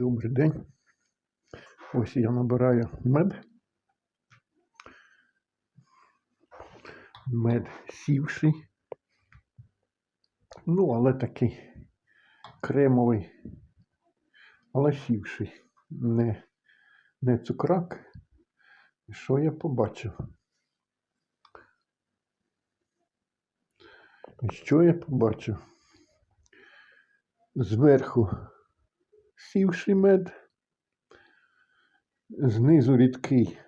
Добрий день. Ось я набираю мед. Мед сівший. Ну, але такий кремовий, але сівший. Не, не цукрак. Що я побачив? Що я побачив? Зверху сівший мед, знизу рідкий.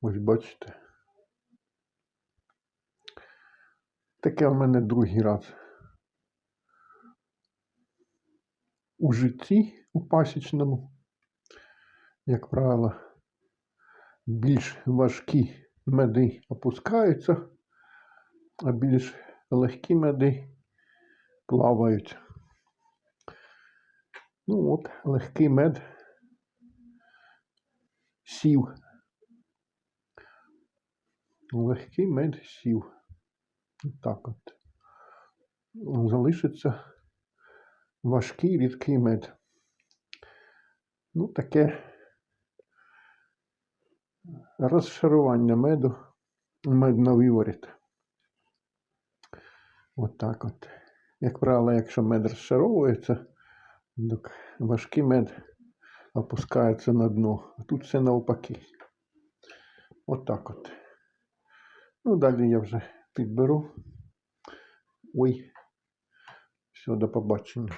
Ось бачите. Таке в мене другий раз. У житті у пасічному, як правило, більш важкі меди опускаються, а більш легкі меди плавають. Ну от, легкий мед сів. Легкий мед сів. Так от. Залишиться важкий рідкий мед. Ну, таке розшарування меду, мед на виворіт. От так от. Як правило, якщо мед розшаровується, так важкий мед опускається на дно. А тут все навпаки. От от. Ну, далі я вже підберу. Ой. Все, до побачення.